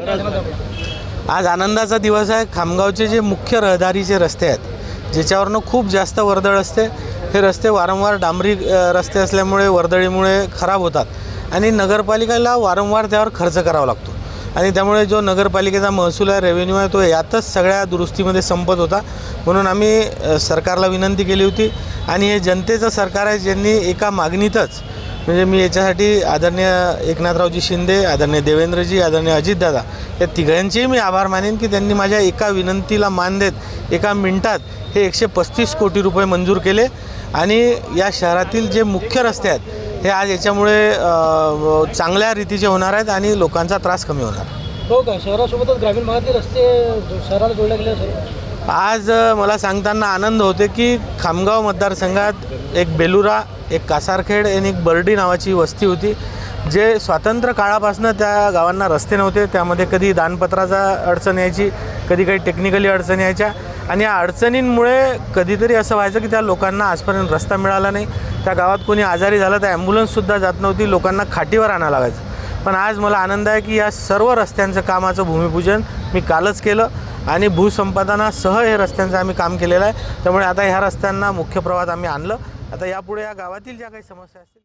आज आनंदाचा दिवस आहे. खामगावचे जे मुख्य रहदारीचे रस्ते आहेत ज्याच्यावरनं खूप जास्त वर्दळ असते हे रस्ते वारंवार डांबरी रस्ते असल्यामुळे वर्दळीमुळे खराब होतात. आणि नगरपालिकेला वारंवार त्यावर खर्च करावा लागतो. आणि त्यामुळे जो नगरपालिकेचा महसूल आहे रेव्हेन्यू आहे तो यातच सगळ्या दुरुस्तीमध्ये संपत होता. म्हणून आम्ही सरकारला विनंती केली होती. आणि हे जनतेचं सरकार आहे ज्यांनी एका मागणीतच म्हणजे मी याच्यासाठी आदरणीय एकनाथरावजी शिंदे आदरणीय देवेंद्रजी आदरणीय अजितदादा या तिघांचेही मी आभार मानेन की त्यांनी माझ्या एका विनंतीला मान देत एका मिनिटात हे एकशे पस्तीस कोटी रुपये मंजूर केले. आणि या शहरातील जे मुख्य रस्ते आहेत हे आज याच्यामुळे चांगल्या रीतीचे होणार आहेत आणि लोकांचा त्रास कमी होणार. हो का? शहरासोबतच ग्रामीण भागातले रस्ते शहराला जोडले गेले आज मला सांगताना आनंद होते की खामगाव मतदारसंघात एक बेलुरा एक कासारखेड आणि एक बर्डी नावाची वस्ती होती जे स्वातंत्र्य काळापासून त्या गावांना रस्ते नव्हते. त्यामध्ये कधी दानपत्राचा अडचण यायची कधी काही टेक्निकली अडचणी यायच्या आणि या अडचणींमुळे कधीतरी असं व्हायचं की त्या लोकांना आजपर्यंत रस्ता मिळाला नाही. त्या गावात कोणी आजारी झालं तर ॲम्ब्युलन्ससुद्धा जात नव्हती लोकांना खाटीवर आणावं लागायचं. पण आज मला आनंद आहे की या सर्व रस्त्यांचं कामाचं भूमिपूजन मी कालच केलं. आणि भूसंपादनासह हे रस्त्यांचं आम्ही काम केलेलं आहे. त्यामुळे आता ह्या रस्त्यांना मुख्य प्रवाहात आम्ही आणलं. आता यापुढे या गावातील ज्या काही समस्या असतील